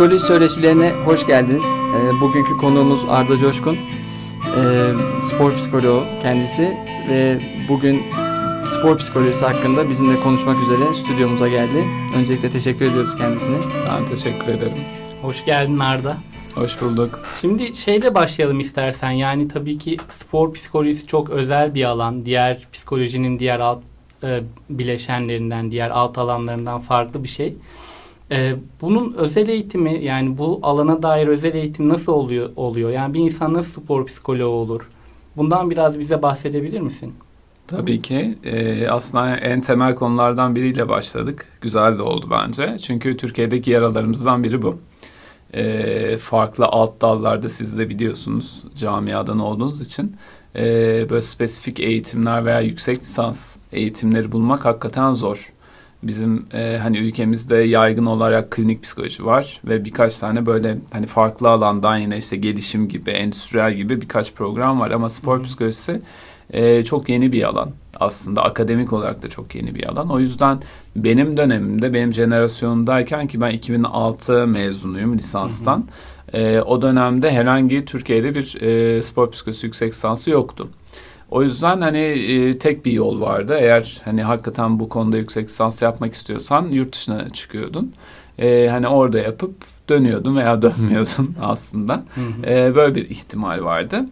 Psikoloji söyleşilerine hoş geldiniz. Ee, bugünkü konuğumuz Arda Coşkun. Ee, spor psikoloğu kendisi ve bugün spor psikolojisi hakkında bizimle konuşmak üzere stüdyomuza geldi. Öncelikle teşekkür ediyoruz kendisine. Ben teşekkür ederim. Hoş geldin Arda. Hoş bulduk. Şimdi şeyle başlayalım istersen. Yani tabii ki spor psikolojisi çok özel bir alan. Diğer psikolojinin diğer alt e, bileşenlerinden, diğer alt alanlarından farklı bir şey. E, bunun özel eğitimi yani bu alana dair özel eğitim nasıl oluyor? oluyor? Yani bir insan nasıl spor psikoloğu olur? Bundan biraz bize bahsedebilir misin? Tabii ki. Ee, aslında en temel konulardan biriyle başladık. Güzel de oldu bence. Çünkü Türkiye'deki yaralarımızdan biri bu. Ee, farklı alt dallarda siz de biliyorsunuz camiadan olduğunuz için. ee, böyle spesifik eğitimler veya yüksek lisans eğitimleri bulmak hakikaten zor. Bizim e, hani ülkemizde yaygın olarak klinik psikoloji var ve birkaç tane böyle hani farklı alandan yine işte gelişim gibi, endüstriyel gibi birkaç program var ama spor psikolojisi e, çok yeni bir alan. Aslında akademik olarak da çok yeni bir alan. O yüzden benim dönemimde, benim jenerasyonundayken ki ben 2006 mezunuyum lisanstan. E, o dönemde herhangi Türkiye'de bir e, spor psikolojisi yüksek lisansı yoktu. O yüzden hani e, tek bir yol vardı. Eğer hani hakikaten bu konuda yüksek lisans yapmak istiyorsan yurt dışına çıkıyordun. E, hani orada yapıp dönüyordun veya dönmüyordun aslında. E, böyle bir ihtimal vardı.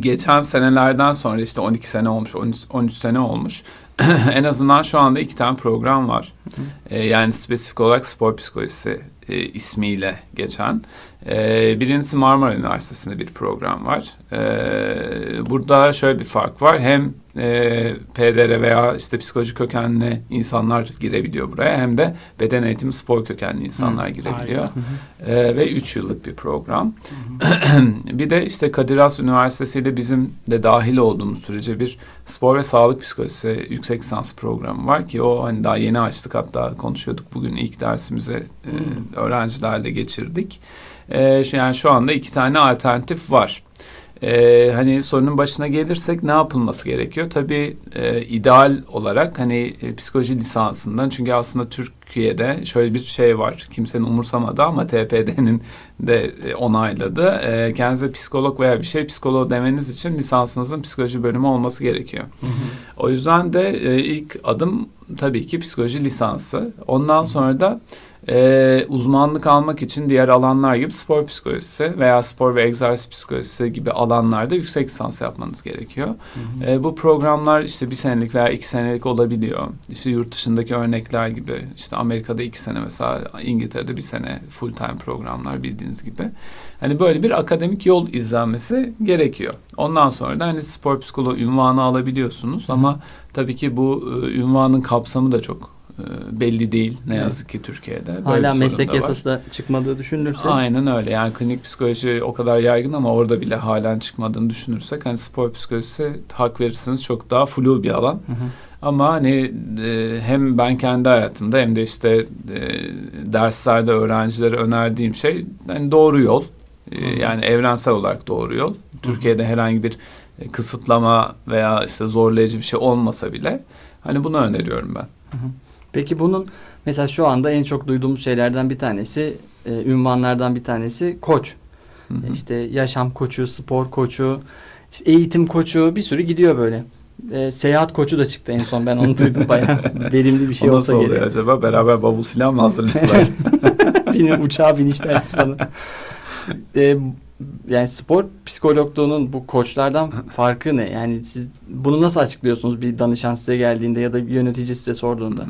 Geçen senelerden sonra işte 12 sene olmuş, 13, 13 sene olmuş. en azından şu anda iki tane program var. E, yani spesifik olarak spor psikolojisi e, ismiyle geçen. E, birincisi Marmara Üniversitesi'nde bir program var. E, burada şöyle bir fark var. Hem e, PDR veya işte psikoloji kökenli insanlar girebiliyor buraya hem de beden eğitimi spor kökenli insanlar girebiliyor. E, ve 3 yıllık bir program. bir de işte Kadir Has Üniversitesi ile bizim de dahil olduğumuz sürece bir spor ve sağlık psikolojisi yüksek lisans programı var ki o hani daha yeni açtık hatta konuşuyorduk bugün ilk dersimizi e, öğrencilerle geçirdik. E, yani şu anda iki tane alternatif var. E, hani sorunun başına gelirsek ne yapılması gerekiyor? Tabii e, ideal olarak hani e, psikoloji lisansından çünkü aslında Türkiye'de şöyle bir şey var. Kimsenin umursamadı ama TPD'nin de e, onayladı. E, kendinize psikolog veya bir şey psikoloğu demeniz için lisansınızın psikoloji bölümü olması gerekiyor. O yüzden de e, ilk adım tabii ki psikoloji lisansı. Ondan sonra da e, uzmanlık almak için diğer alanlar gibi spor psikolojisi veya spor ve egzersiz psikolojisi gibi alanlarda yüksek lisans yapmanız gerekiyor. E, bu programlar işte bir senelik veya iki senelik olabiliyor. İşte yurt dışındaki örnekler gibi işte Amerika'da iki sene mesela İngiltere'de bir sene full time programlar bildiğiniz gibi. Hani böyle bir akademik yol izlenmesi gerekiyor. Ondan sonra da hani spor psikoloğu ünvanı alabiliyorsunuz ama tabii ki bu e, ünvanın kapsamı da çok belli değil ne Evet. yazık ki Türkiye'de. Böyle Hala meslek yasası da çıkmadığı düşünülürse. Aynen öyle. Yani klinik psikoloji o kadar yaygın ama orada bile halen çıkmadığını düşünürsek hani spor psikolojisi hak verirsiniz çok daha flu bir alan. Hı hı. Ama hani e, hem ben kendi hayatımda hem de işte e, derslerde öğrencilere önerdiğim şey hani doğru yol. E, Hı hı. yani evrensel olarak doğru yol. Türkiye'de herhangi bir e, kısıtlama veya işte zorlayıcı bir şey olmasa bile hani bunu öneriyorum ben. Peki bunun mesela şu anda en çok duyduğumuz şeylerden bir tanesi, e, ünvanlardan bir tanesi koç. Hı hı. İşte yaşam koçu, spor koçu, işte eğitim koçu bir sürü gidiyor böyle. E, seyahat koçu da çıktı en son ben onu duydum bayağı verimli bir şey o olsa nasıl oluyor gerek. acaba? Beraber bavul falan mı hazırlıyorlar? Benim uçağa biniş dersi falan. E, yani spor psikologluğunun bu koçlardan farkı ne? Yani siz bunu nasıl açıklıyorsunuz bir danışan size geldiğinde ya da bir yönetici size sorduğunda?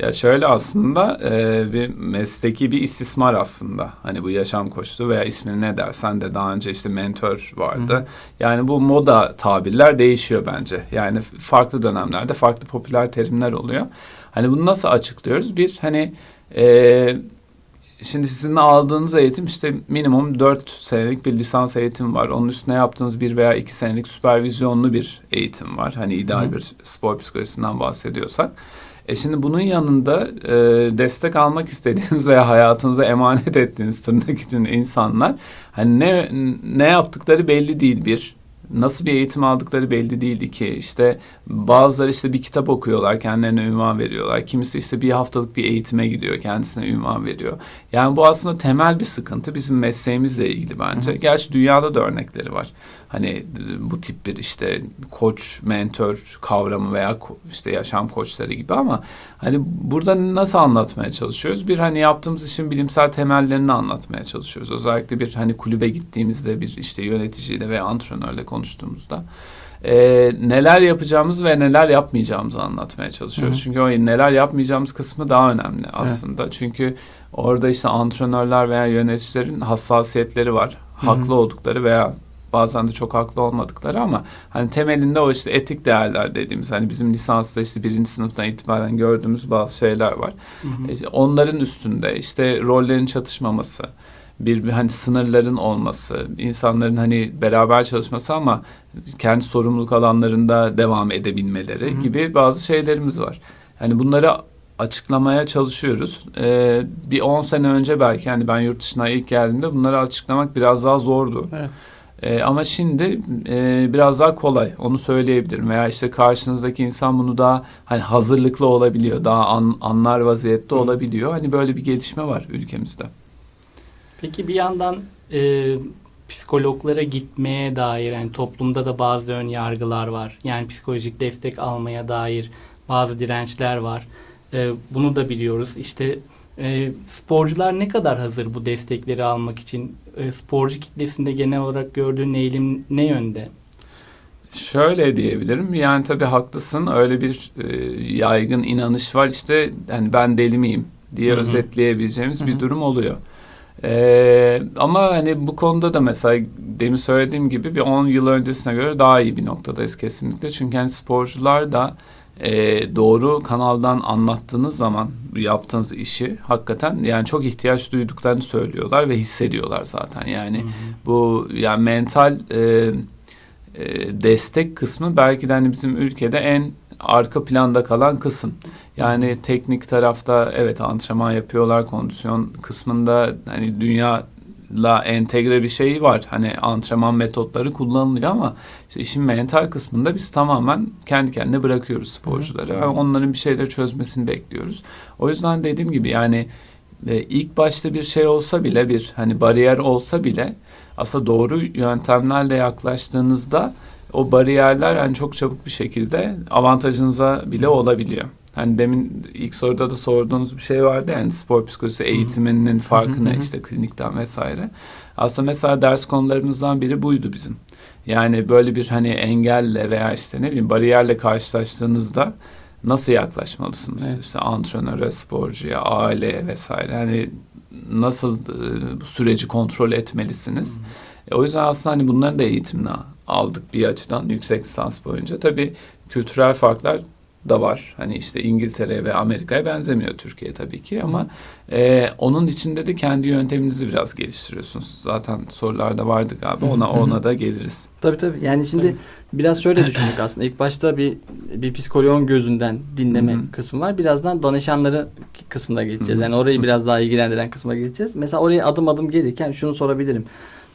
Ya şöyle aslında e, bir mesleki bir istismar aslında. Hani bu yaşam koçluğu veya ismini ne dersen de daha önce işte mentor vardı. Hı. Yani bu moda tabirler değişiyor bence. Yani farklı dönemlerde farklı popüler terimler oluyor. Hani bunu nasıl açıklıyoruz? Bir hani e, şimdi sizin aldığınız eğitim işte minimum 4 senelik bir lisans eğitim var. Onun üstüne yaptığınız bir veya iki senelik süpervizyonlu bir eğitim var. Hani ideal Hı. bir spor psikolojisinden bahsediyorsak. E şimdi bunun yanında e, destek almak istediğiniz veya hayatınıza emanet ettiğiniz tırnak için insanlar hani ne ne yaptıkları belli değil bir. Nasıl bir eğitim aldıkları belli değil. İki işte bazıları işte bir kitap okuyorlar kendilerine ünvan veriyorlar. Kimisi işte bir haftalık bir eğitime gidiyor kendisine ünvan veriyor. Yani bu aslında temel bir sıkıntı bizim mesleğimizle ilgili bence. Hı hı. Gerçi dünyada da örnekleri var. Hani bu tip bir işte koç, mentor kavramı veya işte yaşam koçları gibi ama hani burada nasıl anlatmaya çalışıyoruz? Bir hani yaptığımız işin bilimsel temellerini anlatmaya çalışıyoruz. Özellikle bir hani kulübe gittiğimizde bir işte yöneticiyle veya antrenörle konuştuğumuzda e, neler yapacağımız ve neler yapmayacağımızı anlatmaya çalışıyoruz. Hı hı. Çünkü o neler yapmayacağımız kısmı daha önemli aslında. Çünkü orada işte antrenörler veya yöneticilerin hassasiyetleri var. Hı hı. Haklı oldukları veya bazen de çok haklı olmadıkları ama hani temelinde o işte etik değerler dediğimiz hani bizim lisansta işte birinci sınıftan itibaren gördüğümüz bazı şeyler var. Hı hı. İşte onların üstünde işte rollerin çatışmaması, bir, bir hani sınırların olması, insanların hani beraber çalışması ama kendi sorumluluk alanlarında devam edebilmeleri Hı hı. gibi bazı şeylerimiz var. Hani bunları açıklamaya çalışıyoruz. Ee, bir 10 sene önce belki yani ben yurt dışına ilk geldiğimde bunları açıklamak biraz daha zordu. Evet. Ee, ama şimdi e, biraz daha kolay onu söyleyebilirim veya işte karşınızdaki insan bunu daha hani hazırlıklı olabiliyor daha an- anlar vaziyette olabiliyor hani böyle bir gelişme var ülkemizde. Peki bir yandan e, psikologlara gitmeye dair yani toplumda da bazı ön yargılar var. Yani psikolojik destek almaya dair bazı dirençler var. E, bunu da biliyoruz. İşte e, sporcular ne kadar hazır bu destekleri almak için? E, sporcu kitlesinde genel olarak gördüğün eğilim ne yönde? Şöyle diyebilirim yani tabii haklısın öyle bir e, yaygın inanış var işte hani ben deli miyim diye Hı hı. özetleyebileceğimiz Hı bir durum oluyor. Ee, ama hani bu konuda da mesela demin söylediğim gibi bir 10 yıl öncesine göre daha iyi bir noktadayız kesinlikle. Çünkü hani sporcular da e, doğru kanaldan anlattığınız zaman yaptığınız işi hakikaten yani çok ihtiyaç duyduklarını söylüyorlar ve hissediyorlar zaten. Yani Hı hı. bu yani mental e, e, destek kısmı belki de hani bizim ülkede en arka planda kalan kısım. Yani teknik tarafta evet antrenman yapıyorlar kondisyon kısmında hani dünyayla entegre bir şey var. Hani antrenman metotları kullanılıyor ama işte işin mental kısmında biz tamamen kendi kendine bırakıyoruz sporcuları. Yani onların bir şeyleri çözmesini bekliyoruz. O yüzden dediğim gibi yani e, ilk başta bir şey olsa bile bir hani bariyer olsa bile aslında doğru yöntemlerle yaklaştığınızda o bariyerler yani çok çabuk bir şekilde avantajınıza bile olabiliyor. Hani demin ilk soruda da sorduğunuz bir şey vardı yani spor psikolojisi eğitiminin farkı ne işte klinikten vesaire. Aslında mesela ders konularımızdan biri buydu bizim. Yani böyle bir hani engelle veya işte ne bileyim bariyerle karşılaştığınızda nasıl yaklaşmalısınız? Evet. İşte antrenöre, sporcuya, aileye vesaire. Hani nasıl e, süreci kontrol etmelisiniz? E, o yüzden aslında hani bunların da eğitimini aldık bir açıdan yüksek lisans boyunca. Tabii kültürel farklar da var. Hani işte İngiltere'ye ve Amerika'ya benzemiyor Türkiye tabii ki ama e, onun içinde de kendi yönteminizi biraz geliştiriyorsunuz. Zaten sorularda vardı galiba. Ona ona da geliriz. Tabii tabii. Yani şimdi Tabii. biraz şöyle düşündük aslında. İlk başta bir bir psikoloğun gözünden dinleme kısmı var. Birazdan danışanları kısmına geçeceğiz. Yani orayı biraz daha ilgilendiren kısma geçeceğiz. Mesela oraya adım adım gelirken şunu sorabilirim.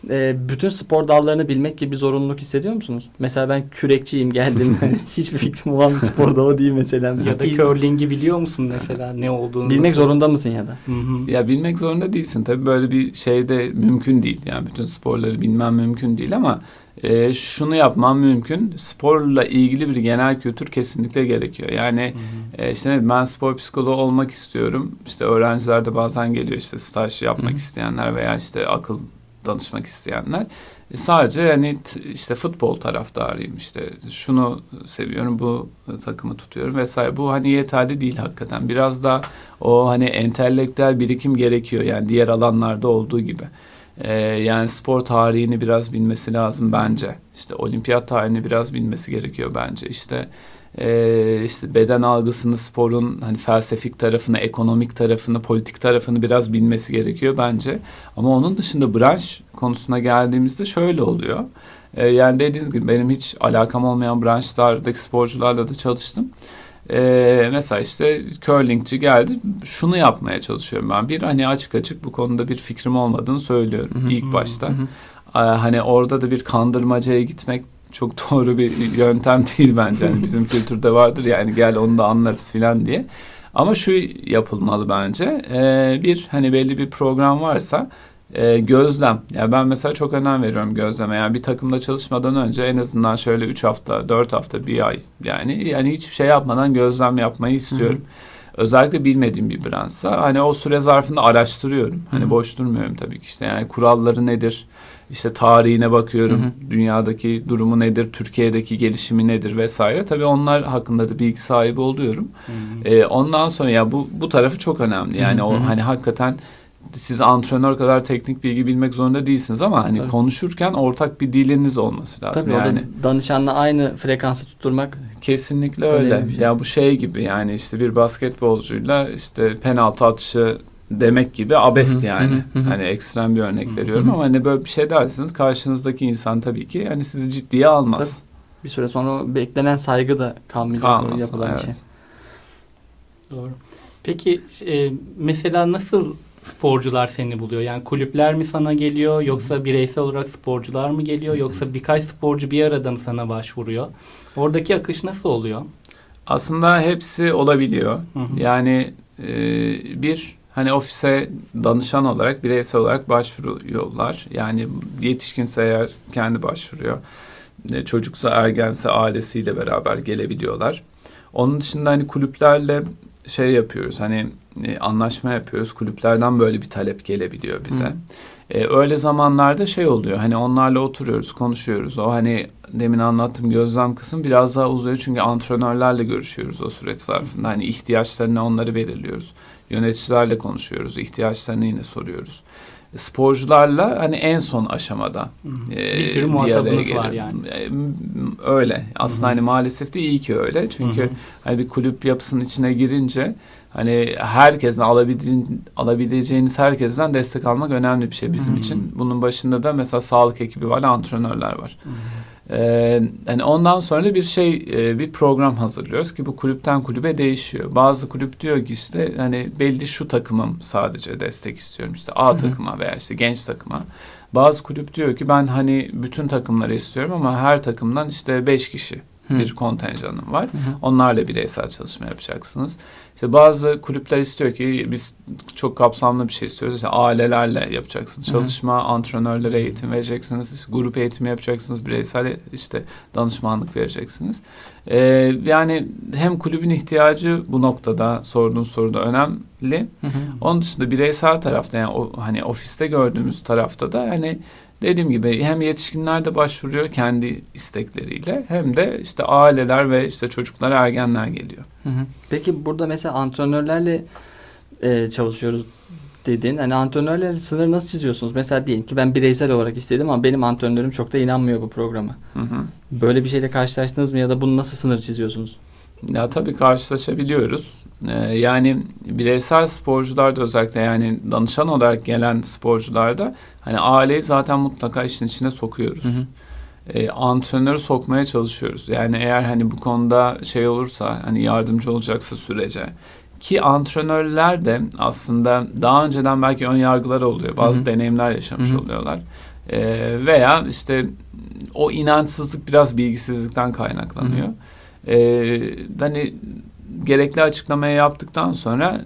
Ee, bütün spor dallarını bilmek gibi bir zorunluluk hissediyor musunuz? Mesela ben kürekçiyim geldim. Hiçbir fikrim olan bir spor dalı değil mesela. Ya da curling'i biliyor musun mesela ne olduğunu? Bilmek nasıl- zorunda mısın ya da? Hı hı. Ya bilmek zorunda değilsin. Tabii böyle bir şey de mümkün değil. Yani bütün sporları bilmem mümkün değil ama e, şunu yapmam mümkün. Sporla ilgili bir genel kültür kesinlikle gerekiyor. Yani Hı hı. e, işte ne ben spor psikoloğu olmak istiyorum. İşte öğrenciler de bazen geliyor işte staj yapmak Hı hı. isteyenler veya işte akıl danışmak isteyenler. E, sadece t- işte futbol taraftarıyım işte şunu seviyorum bu takımı tutuyorum vesaire. Bu hani yeterli değil hakikaten. Biraz da o hani entelektüel birikim gerekiyor yani diğer alanlarda olduğu gibi. Ee, yani spor tarihini biraz bilmesi lazım bence. İşte olimpiyat tarihini biraz bilmesi gerekiyor bence. İşte e, işte beden algısını, sporun hani felsefik tarafını, ekonomik tarafını, politik tarafını biraz bilmesi gerekiyor bence. Ama onun dışında branş konusuna geldiğimizde şöyle oluyor. Ee, yani dediğiniz gibi benim hiç alakam olmayan branşlardaki sporcularla da çalıştım. Ee, mesela işte curlingçi geldi. Şunu yapmaya çalışıyorum ben. Bir hani açık açık bu konuda bir fikrim olmadığını söylüyorum Hı hı. ilk başta. Hı hı. Ee, hani orada da bir kandırmacaya gitmek çok doğru bir yöntem değil bence. Yani bizim kültürde vardır yani gel onu da anlarız filan diye. Ama şu yapılmalı bence. Ee, bir hani belli bir program varsa e, gözlem. Yani ben mesela çok önem veriyorum gözleme. Yani bir takımda çalışmadan önce en azından şöyle 3 hafta, 4 hafta, bir ay yani yani hiçbir şey yapmadan gözlem yapmayı istiyorum. Özellikle bilmediğim bir branşsa hani o süre zarfında araştırıyorum. Hani Hı hı. boş durmuyorum tabii ki işte yani kuralları nedir? İşte tarihine bakıyorum. Hı hı. Dünyadaki durumu nedir? Türkiye'deki gelişimi nedir vesaire. Tabii onlar hakkında da bilgi sahibi oluyorum. Ee, ondan sonra ya bu bu tarafı çok önemli. Yani Hı hı. o hani hakikaten siz antrenör kadar teknik bilgi bilmek zorunda değilsiniz ama hani Tabii. konuşurken ortak bir diliniz olması lazım. Tabii yani danışanla aynı frekansı tutturmak kesinlikle öyle. şey. Ya bu şey gibi yani işte bir basketbolcuyla işte penaltı atışı demek gibi abest yani. Hani ekstrem bir örnek veriyorum ama hani böyle bir şey dersiniz karşınızdaki insan tabii ki hani sizi ciddiye almaz. bir süre sonra beklenen saygı da kalmayacak o Kalmaz, yapılan evet. işe. Doğru. Peki e, mesela nasıl sporcular seni buluyor? Yani kulüpler mi sana geliyor yoksa bireysel olarak sporcular mı geliyor yoksa birkaç sporcu bir arada mı sana başvuruyor? Oradaki akış nasıl oluyor? Aslında hepsi olabiliyor. Hı hı. Yani e, bir hani ofise danışan olarak bireysel olarak başvuruyorlar. Yani yetişkinse eğer kendi başvuruyor. E, çocuksa ergense ailesiyle beraber gelebiliyorlar. Onun dışında hani kulüplerle şey yapıyoruz hani e, anlaşma yapıyoruz. Kulüplerden böyle bir talep gelebiliyor bize. Hı. E, öyle zamanlarda şey oluyor hani onlarla oturuyoruz konuşuyoruz. O hani demin anlattığım gözlem kısım biraz daha uzuyor çünkü antrenörlerle görüşüyoruz o süreç zarfında. Hani ihtiyaçlarını onları belirliyoruz. Yöneticilerle konuşuyoruz. ihtiyaçlarını yine soruyoruz. Sporcularla hani en son aşamada e, bir sürü muhatabınız var yani. E, Öyle. Aslında Hı hı. hani maalesef de iyi ki öyle. Çünkü Hı hı. hani bir kulüp yapısının içine girince hani herkesten alabildiğin, alabileceğiniz herkesten destek almak önemli bir şey bizim Hı. için. Bunun başında da mesela sağlık ekibi var, antrenörler var. Hı hı. Ee, hani ondan sonra da bir şey e, bir program hazırlıyoruz ki bu kulüpten kulübe değişiyor. Bazı kulüp diyor ki işte hani belli şu takımım sadece destek istiyorum işte A Hı hı. takıma veya işte genç takıma. Bazı kulüp diyor ki ben hani bütün takımları istiyorum ama her takımdan işte 5 kişi Hı. bir kontenjanım var. Hı hı. Onlarla bireysel çalışma yapacaksınız. İşte bazı kulüpler istiyor ki biz çok kapsamlı bir şey istiyoruz. İşte ailelerle yapacaksınız. Hı hı. Çalışma, antrenörlere eğitim vereceksiniz. Grup eğitimi yapacaksınız. Bireysel işte danışmanlık vereceksiniz. Ee, yani hem kulübün ihtiyacı bu noktada sorduğun soruda önemli. Hı hı. Onun dışında bireysel tarafta yani o hani ofiste gördüğümüz tarafta da hani dediğim gibi hem yetişkinler de başvuruyor kendi istekleriyle hem de işte aileler ve işte çocuklar ergenler geliyor. Hı hı. Peki burada mesela antrenörlerle e, çalışıyoruz dedin. Hani antrenörlerle sınır nasıl çiziyorsunuz? Mesela diyelim ki ben bireysel olarak istedim ama benim antrenörüm çok da inanmıyor bu programa. Hı hı. Böyle bir şeyle karşılaştınız mı ya da bunu nasıl sınır çiziyorsunuz? Ya tabii karşılaşabiliyoruz. Ee, yani bireysel sporcularda özellikle yani danışan olarak gelen sporcularda hani aileyi zaten mutlaka işin içine sokuyoruz. Hı hı. e, antrenörü sokmaya çalışıyoruz. Yani eğer hani bu konuda şey olursa hani yardımcı olacaksa sürece ki antrenörler de aslında daha önceden belki ön yargılar oluyor. Bazı Hı hı. deneyimler yaşamış Hı hı. oluyorlar. E, veya işte o inançsızlık biraz bilgisizlikten kaynaklanıyor. E, hani gerekli açıklamayı yaptıktan sonra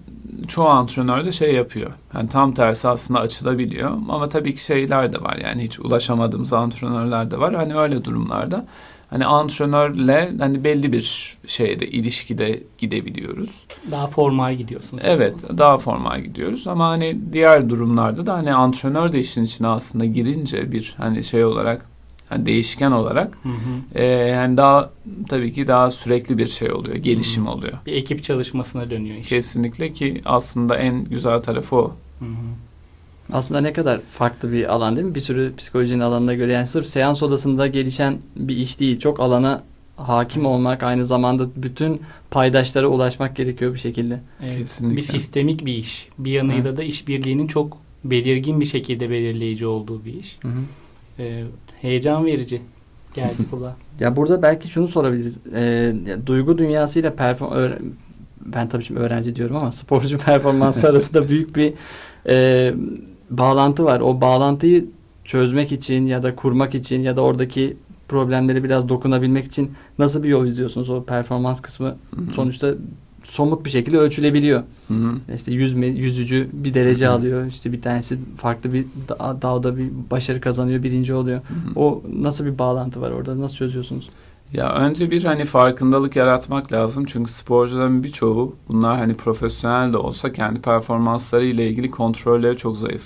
çoğu antrenör de şey yapıyor. Yani tam tersi aslında açılabiliyor. Ama tabii ki şeyler de var. Yani hiç ulaşamadığımız antrenörler de var. Hani öyle durumlarda hani antrenörle hani belli bir şeyde ilişkide gidebiliyoruz. Daha formal gidiyorsunuz. Evet, daha formal gidiyoruz ama hani diğer durumlarda da hani antrenör de işin içine aslında girince bir hani şey olarak hani değişken olarak Hı hı. e, yani daha tabii ki daha sürekli bir şey oluyor, gelişim oluyor. Bir ekip çalışmasına dönüyor iş. Kesinlikle ki aslında en güzel tarafı o. Hı hı. Aslında ne kadar farklı bir alan değil mi? Bir sürü psikolojinin alanına göre yani sırf seans odasında gelişen bir iş değil. Çok alana hakim olmak aynı zamanda bütün paydaşlara ulaşmak gerekiyor bir şekilde. Evet, Kesinlikle. bir sistemik bir iş. Bir yanıyla da işbirliğinin çok belirgin bir şekilde belirleyici olduğu bir iş. Ee, heyecan verici geldi kulağa. Ya burada belki şunu sorabiliriz. Ya duygu dünyasıyla perform ben tabii şimdi öğrenci diyorum ama sporcu performansı arasında büyük bir e, bağlantı var. O bağlantıyı çözmek için ya da kurmak için ya da oradaki problemlere biraz dokunabilmek için nasıl bir yol izliyorsunuz? O performans kısmı Hı hı. sonuçta somut bir şekilde ölçülebiliyor. Hı hı. İşte yüzme, yüzücü bir derece Hı hı. alıyor. İşte bir tanesi farklı bir da- dalda bir başarı kazanıyor, birinci oluyor. Hı hı. O nasıl bir bağlantı var orada? Nasıl çözüyorsunuz? Ya önce bir hani farkındalık yaratmak lazım çünkü sporcuların birçoğu bunlar hani profesyonel de olsa kendi performansları ile ilgili kontrolleri çok zayıf.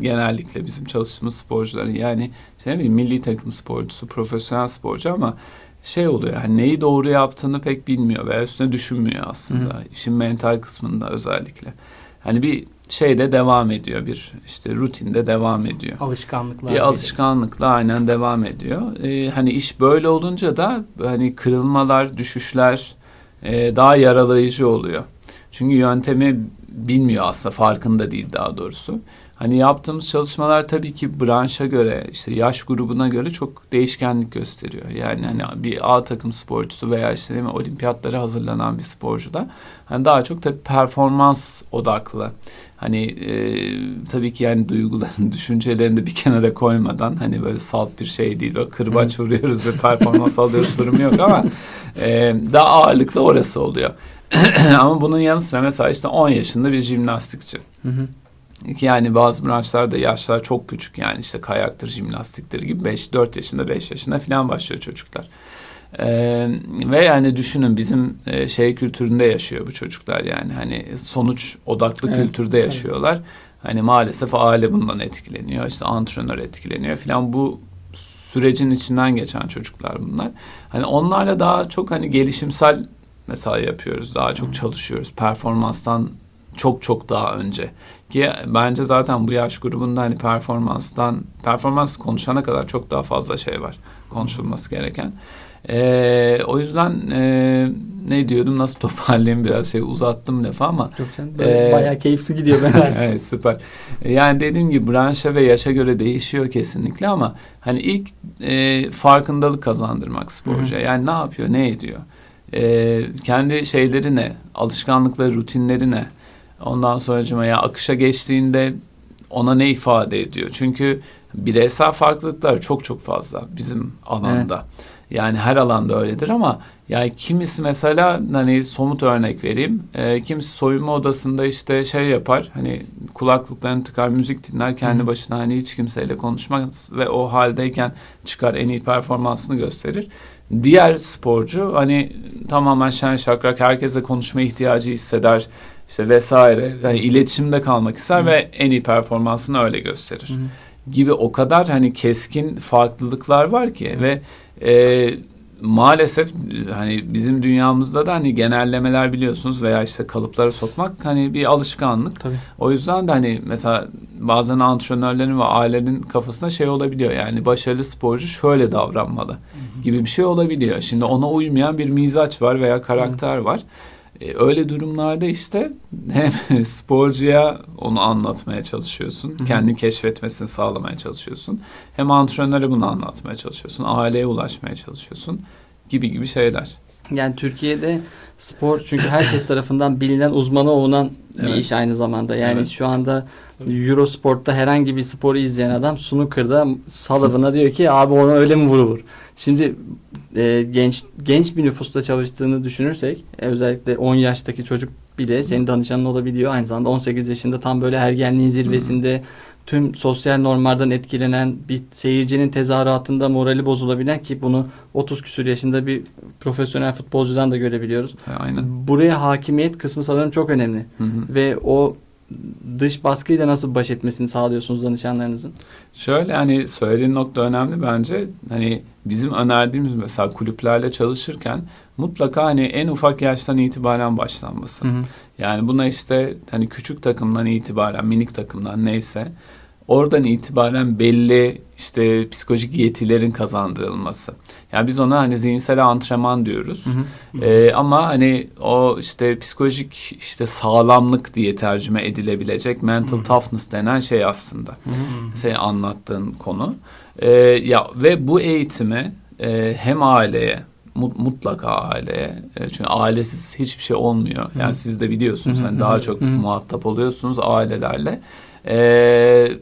Genellikle bizim çalıştığımız sporcuların yani işte ne bileyim milli takım sporcusu, profesyonel sporcu ama şey oluyor hani neyi doğru yaptığını pek bilmiyor veya üstüne düşünmüyor aslında. Hı. İşin mental kısmında özellikle. Hani bir şeyde devam ediyor bir işte rutinde devam ediyor. Alışkanlıklar. Bir alışkanlıkla aynen devam ediyor. Ee, hani iş böyle olunca da hani kırılmalar, düşüşler e, daha yaralayıcı oluyor. Çünkü yöntemi bilmiyor aslında farkında değil daha doğrusu. Hani yaptığımız çalışmalar tabii ki branşa göre işte yaş grubuna göre çok değişkenlik gösteriyor. Yani hani bir A takım sporcusu veya işte değil mi, olimpiyatlara hazırlanan bir sporcu da hani daha çok tabii performans odaklı. Hani e, tabii ki yani duyguların, düşüncelerini de bir kenara koymadan hani böyle salt bir şey değil. O kırbaç vuruyoruz ve performans alıyoruz durumu yok ama e, daha ağırlıklı orası oluyor. ama bunun yanı sıra mesela işte 10 yaşında bir jimnastikçi. Hı hı. Yani bazı branşlarda yaşlar çok küçük yani işte kayaktır, jimnastiktir gibi 5, 4 yaşında, 5 yaşında falan başlıyor çocuklar. Ee, ve yani düşünün bizim e, şey kültüründe yaşıyor bu çocuklar yani hani sonuç odaklı Evet, kültürde tabii. yaşıyorlar. Hani maalesef aile bundan etkileniyor işte antrenör etkileniyor falan bu sürecin içinden geçen çocuklar bunlar. Hani onlarla daha çok hani gelişimsel mesela yapıyoruz daha çok çalışıyoruz performanstan çok çok daha önce. Ki bence zaten bu yaş grubunda hani performanstan performans konuşana kadar çok daha fazla şey var konuşulması gereken. Ee, o yüzden e, ne diyordum nasıl toparlayayım biraz şey uzattım lafı ama. Böyle Ee, bayağı keyifli gidiyor bence. evet, süper. Yani dediğim gibi branşa ve yaşa göre değişiyor kesinlikle ama hani ilk e, farkındalık kazandırmak sporcuya. Yani ne yapıyor, ne ediyor? E, kendi şeyleri ne? Alışkanlıkları, rutinleri ne? Ondan sonra ya akışa geçtiğinde ona ne ifade ediyor? Çünkü bireysel farklılıklar çok çok fazla bizim alanda. Yani her alanda öyledir ama yani kimisi mesela hani somut örnek vereyim. E, kimisi soyunma odasında işte şey yapar. Hani kulaklıklarını tıkar, müzik dinler. Kendi Hı. başına hani hiç kimseyle konuşmaz ve o haldeyken çıkar en iyi performansını gösterir. Diğer sporcu hani tamamen şen şakrak herkese konuşma ihtiyacı hisseder işte vesaire. Yani iletişimde kalmak ister Hı. ve en iyi performansını öyle gösterir Hı hı. gibi o kadar hani keskin farklılıklar var ki ve e, maalesef hani bizim dünyamızda da hani genellemeler biliyorsunuz veya işte kalıplara sokmak hani bir alışkanlık. Tabii. O yüzden de hani mesela bazen antrenörlerin ve ailenin kafasında şey olabiliyor yani başarılı sporcu şöyle davranmalı gibi bir şey olabiliyor. Şimdi ona uymayan bir mizaç var veya karakter var. E, öyle durumlarda işte hem sporcuya onu anlatmaya çalışıyorsun. Hı hı. Kendini keşfetmesini sağlamaya çalışıyorsun. Hem antrenöre bunu anlatmaya çalışıyorsun. Aileye ulaşmaya çalışıyorsun. Gibi gibi şeyler. Yani Türkiye'de spor çünkü herkes tarafından bilinen uzmanı bir Evet. iş aynı zamanda. Yani Evet. şu anda Eurosport'ta herhangi bir sporu izleyen adam snooker'da Sullivan'a diyor ki abi ona öyle mi vurulur? Şimdi e, genç genç bir nüfusta çalıştığını düşünürsek e, özellikle 10 yaştaki çocuk bile senin danışanın olabiliyor. Aynı zamanda 18 yaşında tam böyle ergenliğin zirvesinde tüm sosyal normlardan etkilenen bir seyircinin tezahüratında morali bozulabilen ki bunu 30 küsur yaşında bir profesyonel futbolcudan da görebiliyoruz. E, Aynen. Buraya hakimiyet kısmı sanırım çok önemli. Hı hı. Ve o dış baskıyla nasıl baş etmesini sağlıyorsunuz danışanlarınızın? Şöyle hani söylediğin nokta önemli bence. Hani bizim önerdiğimiz mesela kulüplerle çalışırken mutlaka hani en ufak yaştan itibaren başlanması. Yani buna işte hani küçük takımdan itibaren, minik takımdan neyse oradan itibaren belli işte psikolojik yetilerin kazandırılması. Yani biz ona hani zihinsel antrenman diyoruz. Ee, ama hani o işte psikolojik işte sağlamlık diye tercüme edilebilecek mental toughness denen şey aslında. Senin anlattığın konu. Ee, ya ve bu eğitimi e, hem aileye mut- mutlaka aileye e, çünkü ailesiz hiçbir şey olmuyor. Yani Hı. siz de biliyorsunuz Hı hı hani hı daha hı. çok Hı hı. muhatap oluyorsunuz ailelerle. Ee,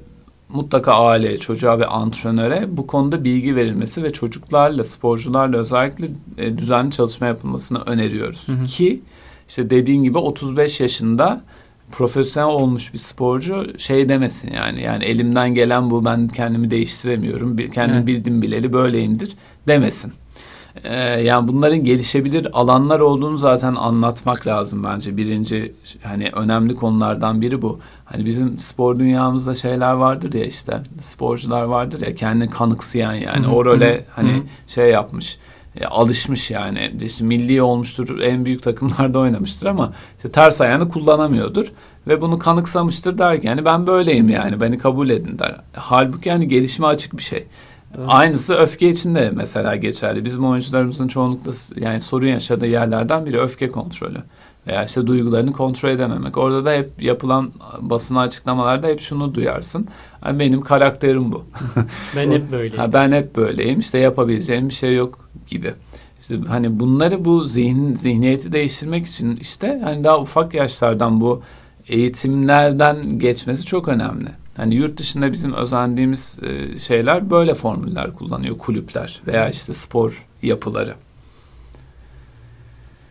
mutlaka aileye, çocuğa ve antrenöre bu konuda bilgi verilmesi ve çocuklarla, sporcularla özellikle e, düzenli çalışma yapılmasını öneriyoruz. Hı hı. Ki işte dediğin gibi 35 yaşında profesyonel olmuş bir sporcu şey demesin yani. Yani elimden gelen bu ben kendimi değiştiremiyorum. Kendimi Evet. bildim bileli böyleyimdir demesin. Ee, yani bunların gelişebilir alanlar olduğunu zaten anlatmak lazım bence. Birinci hani önemli konulardan biri bu. Hani bizim spor dünyamızda şeyler vardır ya işte sporcular vardır ya kendini kanıksayan yani Hı hı, o role hani şey yapmış e, alışmış yani işte milli olmuştur en büyük takımlarda oynamıştır ama işte ters ayağını kullanamıyordur ve bunu kanıksamıştır der ki yani ben böyleyim yani beni kabul edin der. Halbuki yani gelişime açık bir şey. Aynısı öfke için de mesela geçerli. Bizim oyuncularımızın çoğunlukla yani sorun yaşadığı yerlerden biri öfke kontrolü. Veya işte duygularını kontrol edememek. Orada da hep yapılan basın açıklamalarda hep şunu duyarsın. Yani benim karakterim bu. Ben hep böyle. Ha, ben hep böyleyim. İşte yapabileceğim bir şey yok gibi. İşte hani bunları bu zihin zihniyeti değiştirmek için işte hani daha ufak yaşlardan bu eğitimlerden geçmesi çok önemli. Hani yurt dışında bizim özendiğimiz e, şeyler böyle formüller kullanıyor kulüpler veya işte spor yapıları.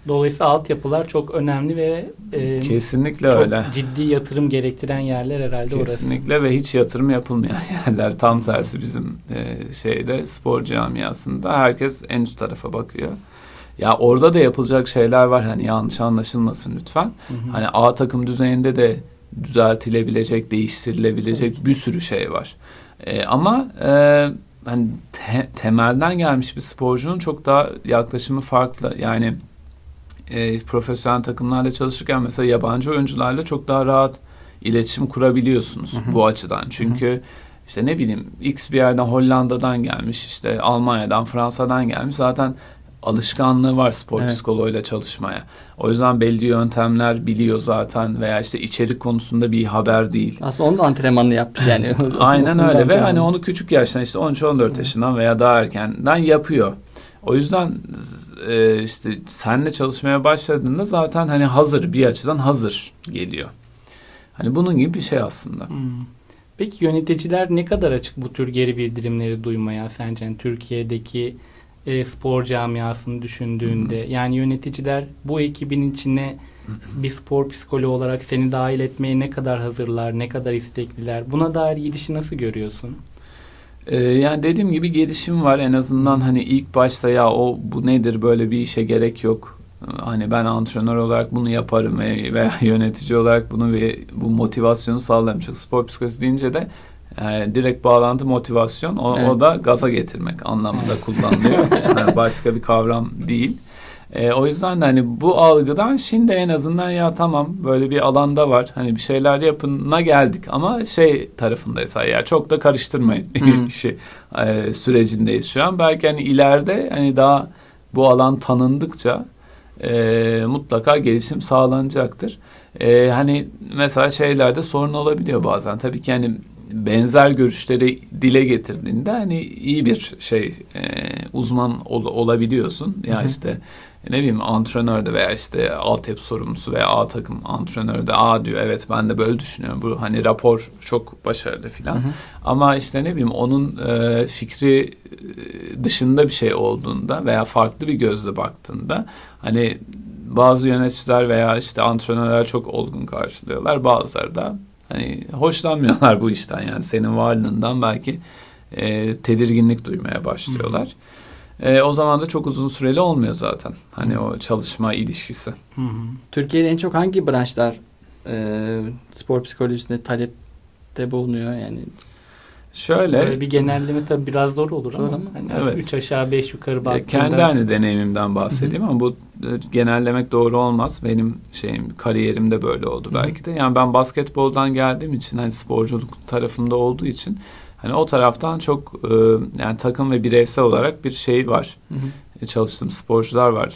Dolayısıyla altyapılar çok önemli ve e, Kesinlikle çok öyle. ciddi yatırım gerektiren yerler herhalde orası. Kesinlikle ve hiç yatırım yapılmayan yerler. Tam tersi bizim e, şeyde spor camiasında herkes en üst tarafa bakıyor. Ya orada da yapılacak şeyler var hani yanlış anlaşılmasın lütfen. Hı hı. Hani A takım düzeyinde de düzeltilebilecek, değiştirilebilecek bir sürü şey var. E, ama e, hani te- temelden gelmiş bir sporcunun çok daha yaklaşımı farklı. Yani e, profesyonel takımlarla çalışırken mesela yabancı oyuncularla çok daha rahat iletişim kurabiliyorsunuz Hı hı. bu açıdan. Çünkü işte ne bileyim X bir yerden Hollanda'dan gelmiş, işte Almanya'dan, Fransa'dan gelmiş. Zaten alışkanlığı var spor Evet. psikoloğuyla çalışmaya. O yüzden belli yöntemler biliyor zaten veya işte içerik konusunda bir haber değil. Aslında onun da antrenmanını yapmış yani. Aynen öyle ve hani onu küçük yaştan işte 13-14 yaşından veya daha erkenden yapıyor. O yüzden e, işte senle çalışmaya başladığında zaten hani hazır bir açıdan hazır geliyor. Hani bunun gibi bir şey aslında. Hmm. Peki yöneticiler ne kadar açık bu tür geri bildirimleri duymaya sence Yani Türkiye'deki e, spor camiasını düşündüğünde yani yöneticiler bu ekibin içine bir spor psikoloğu olarak seni dahil etmeye ne kadar hazırlar, ne kadar istekliler? Buna dair gidişi nasıl görüyorsun? Ee, yani dediğim gibi gelişim var en azından hani ilk başta ya o bu nedir böyle bir işe gerek yok. Ee, Hani ben antrenör olarak bunu yaparım ve- veya yönetici olarak bunu ve bu motivasyonu sağlarım. Çünkü spor psikolojisi deyince de e, direkt bağlantı motivasyon o, Evet. o da gaza getirmek anlamında kullanılıyor. Yani başka bir kavram değil. E, o yüzden de hani bu algıdan şimdi en azından ya tamam böyle bir alanda var. Hani bir şeyler yapına geldik ama şey tarafındayız ya çok da karıştırmayın işi e, sürecindeyiz şu an. Belki hani ileride hani daha bu alan tanındıkça e, mutlaka gelişim sağlanacaktır. E, hani mesela şeylerde sorun olabiliyor bazen. Tabii ki hani benzer görüşleri dile getirdiğinde hani iyi bir şey e, uzman ol- olabiliyorsun. Ya Hı hı. işte ne bileyim antrenörde veya işte altyapı sorumlusu veya A takım antrenörü de A diyor evet ben de böyle düşünüyorum. Bu hani rapor çok başarılı filan. Ama işte ne bileyim onun e, fikri e, dışında bir şey olduğunda veya farklı bir gözle baktığında hani bazı yöneticiler veya işte antrenörler çok olgun karşılıyorlar. Bazıları da hani hoşlanmıyorlar bu işten yani senin varlığından belki e, tedirginlik duymaya başlıyorlar. E, o zaman da çok uzun süreli olmuyor zaten. Hani o çalışma ilişkisi. Hı hı. Türkiye'de en çok hangi branşlar e, spor psikolojisinde talepte bulunuyor yani? Şöyle Böyle bir genelleme tabii biraz zor olur Zor ama, ama, hani evet. üç aşağı beş yukarı baktığında kendi hani deneyimimden bahsedeyim ama bu e, genellemek doğru olmaz. Benim şeyim kariyerimde böyle oldu Hı hı. belki de. Yani ben basketboldan geldiğim için hani sporculuk tarafımda olduğu için hani o taraftan çok e, yani takım ve bireysel olarak bir şey var. Hı hı. E, çalıştığım sporcular var.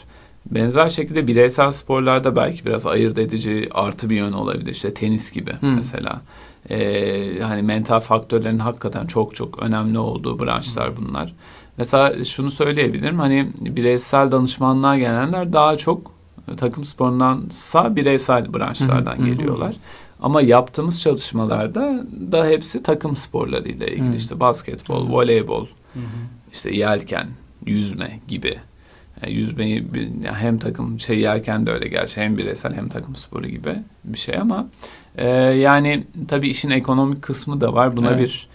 Benzer şekilde bireysel sporlarda belki biraz ayırt edici artı bir yön olabilir. İşte tenis gibi Hı. mesela. E, hani mental faktörlerin hakikaten çok çok önemli olduğu branşlar bunlar. Mesela şunu söyleyebilirim. Hani bireysel danışmanlığa gelenler daha çok takım sporundansa bireysel branşlardan geliyorlar. Ama yaptığımız çalışmalarda da hepsi takım sporlarıyla ilgili. İşte basketbol, voleybol, işte yelken, yüzme gibi. Yani yüzmeyi hem takım şey yelken de öyle gerçi hem bireysel hem takım sporu gibi bir şey ama e, yani tabii işin ekonomik kısmı da var. Buna Evet. bir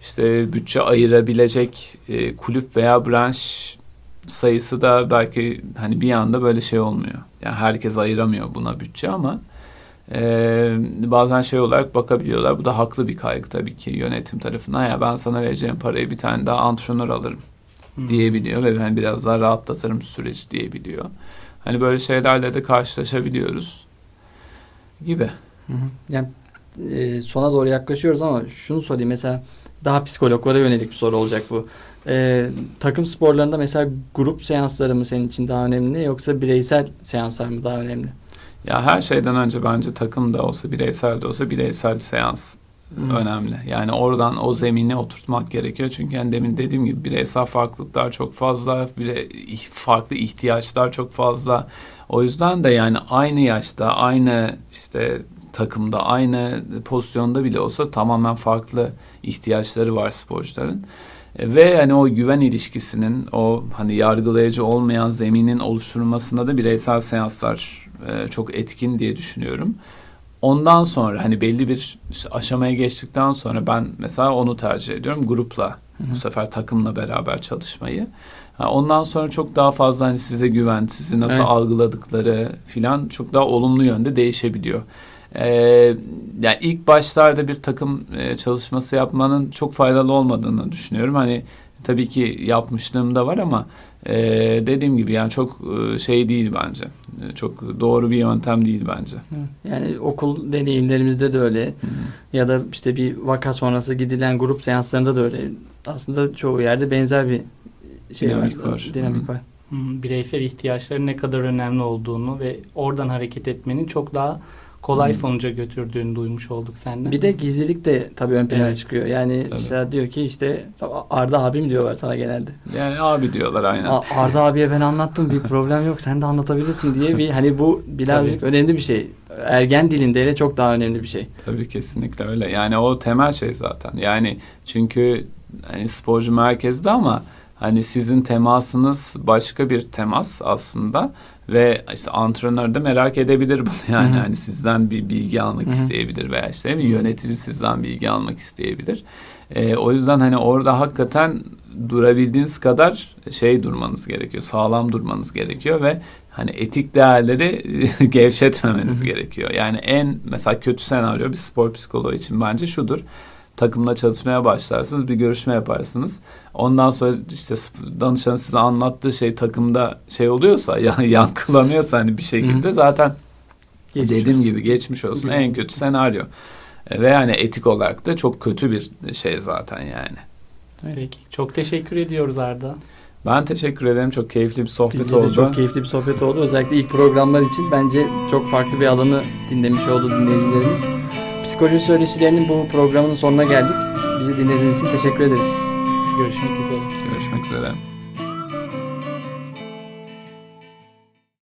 işte bütçe ayırabilecek e, kulüp veya branş sayısı da belki hani bir anda böyle şey olmuyor. Yani herkes ayıramıyor buna bütçe ama e, bazen şey olarak bakabiliyorlar. Bu da haklı bir kaygı tabii ki yönetim tarafından. Ya ben sana vereceğim parayı bir tane daha antrenör alırım Hı. diyebiliyor ve hani biraz daha rahatlatırım süreci diyebiliyor. Hani böyle şeylerle de karşılaşabiliyoruz gibi. Hı hı. Yani e, sona doğru yaklaşıyoruz ama şunu sorayım mesela daha psikologlara yönelik bir soru olacak bu. E, takım sporlarında mesela grup seansları mı senin için daha önemli yoksa bireysel seanslar mı daha önemli? Ya her şeyden önce bence takım da olsa bireysel de olsa bireysel seans Hı. önemli. Yani oradan o zemini oturtmak gerekiyor. Çünkü hani demin dediğim gibi bireysel farklılıklar çok fazla, bire, farklı ihtiyaçlar çok fazla. O yüzden de yani aynı yaşta, aynı işte takımda, aynı pozisyonda bile olsa tamamen farklı ihtiyaçları var sporcuların. E, Ve hani o güven ilişkisinin, o hani yargılayıcı olmayan zeminin oluşturulmasında da bireysel seanslar e, çok etkin diye düşünüyorum. Ondan sonra hani belli bir işte aşamaya geçtikten sonra ben mesela onu tercih ediyorum grupla Hı hı. bu sefer takımla beraber çalışmayı. Ha, ondan sonra çok daha fazla hani size güven, sizi nasıl Evet. algıladıkları filan çok daha olumlu yönde değişebiliyor. Ee, yani ilk başlarda bir takım e, çalışması yapmanın çok faydalı olmadığını düşünüyorum. Hani tabii ki yapmışlığım da var ama e, dediğim gibi yani çok e, şey değil bence. E, Çok doğru bir yöntem değil bence. Yani okul deneyimlerimizde de öyle ya da işte bir vaka sonrası gidilen grup seanslarında da öyle. Aslında çoğu yerde benzer bir şey Dinamik var. var. Dinamik Hı. var. Bireysel ihtiyaçların ne kadar önemli olduğunu ve oradan hareket etmenin çok daha kolay Hı. sonuca götürdüğünü duymuş olduk senden. Bir de gizlilik de tabii ön plana Evet. çıkıyor. Yani Tabii. mesela diyor ki işte Arda abim diyorlar sana genelde. Yani abi diyorlar aynen. "A- Arda abiye ben anlattım bir problem yok sen de anlatabilirsin diye bir hani bu birazcık önemli bir şey. Ergen dilinde hele çok daha önemli bir şey. Tabii kesinlikle öyle. Yani o temel şey zaten. Yani çünkü hani sporcu merkezde ama hani sizin temasınız başka bir temas aslında ve işte antrenör de merak edebilir bunu yani hani sizden bir bilgi almak isteyebilir veya işte yönetici sizden bilgi almak isteyebilir. Ee, o yüzden hani orada hakikaten durabildiğiniz kadar şey durmanız gerekiyor. Sağlam durmanız gerekiyor ve hani etik değerleri gevşetmemeniz gerekiyor. Yani en mesela kötü senaryo bir spor psikoloğu için bence şudur. Takımla çalışmaya başlarsınız, bir görüşme yaparsınız. Ondan sonra işte danışanın size anlattığı şey takımda şey oluyorsa, ya yankılanıyorsa hani bir şekilde zaten Geçmiş dediğim olsun. gibi geçmiş olsun en kötü senaryo. E, Ve yani etik olarak da çok kötü bir şey zaten yani. Peki. Çok teşekkür ediyoruz Arda. Ben teşekkür ederim. Çok keyifli bir sohbet Bizde oldu. de çok keyifli bir sohbet oldu. Özellikle ilk programlar için bence çok farklı bir alanı dinlemiş oldu dinleyicilerimiz. Psikoloji söyleşilerinin bu programının sonuna geldik. Bizi dinlediğiniz için teşekkür ederiz. Görüşmek üzere. Görüşmek üzere.